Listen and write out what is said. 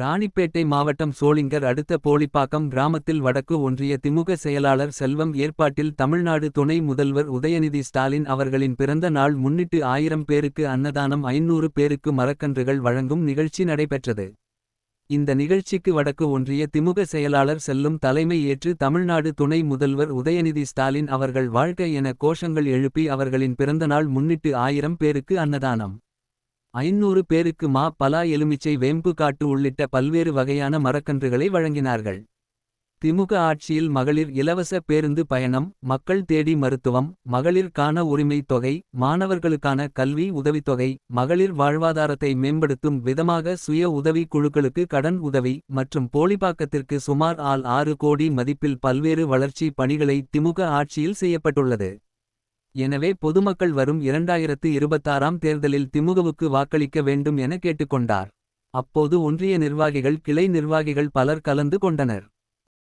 ராணிப்பேட்டை மாவட்டம் சோளிங்கர் அடுத்த போலிப்பாக்கம் கிராமத்தில் வடக்கு ஒன்றிய திமுக செயலாளர் செல்வம் ஏற்பாட்டில் தமிழ்நாடு துணை முதல்வர் உதயநிதி ஸ்டாலின் அவர்களின் பிறந்த நாள் முன்னிட்டு ஆயிரம் பேருக்கு அன்னதானம் ஐநூறு பேருக்கு மரக்கன்றுகள் வழங்கும் நிகழ்ச்சி நடைபெற்றது. இந்த நிகழ்ச்சிக்கு வடக்கு ஒன்றிய திமுக செயலாளர் செல்லும் தலைமை ஏற்று தமிழ்நாடு துணை முதல்வர் உதயநிதி ஸ்டாலின் அவர்கள் வாழ்க்கை என கோஷங்கள் எழுப்பி அவர்களின் பிறந்தநாள் முன்னிட்டு ஆயிரம் பேருக்கு அன்னதானம். ஐநூறு பேருக்கு மா பலா எலுமிச்சை வேம்பு காட்டு உள்ளிட்ட பல்வேறு வகையான மரக்கன்றுகளை வழங்கினார்கள். திமுக ஆட்சியில் மகளிர் இலவச பேருந்து பயணம் மக்கள் தேடி மருத்துவம் மகளிர் உரிமைத் உரிமை தொகை மாணவர்களுக்கான கல்வி உதவித்தொகை மகளிர் வாழ்வாதாரத்தை மேம்படுத்தும் விதமாக சுய உதவி குழுக்களுக்கு கடன் உதவி மற்றும் போலிப்பாக்கத்திற்கு சுமார் ஆல் ஆறு கோடி மதிப்பில் பல்வேறு வளர்ச்சி பணிகளை திமுக ஆட்சியில் செய்யப்பட்டுள்ளது. எனவே பொதுமக்கள் வரும் இரண்டாயிரத்து இருபத்தாறாம் தேர்தலில் திமுகவுக்கு வாக்களிக்க வேண்டும் என கேட்டுக்கொண்டார். அப்போது ஒன்றிய நிர்வாகிகள் கிளை நிர்வாகிகள் பலர் கலந்து கொண்டனர்.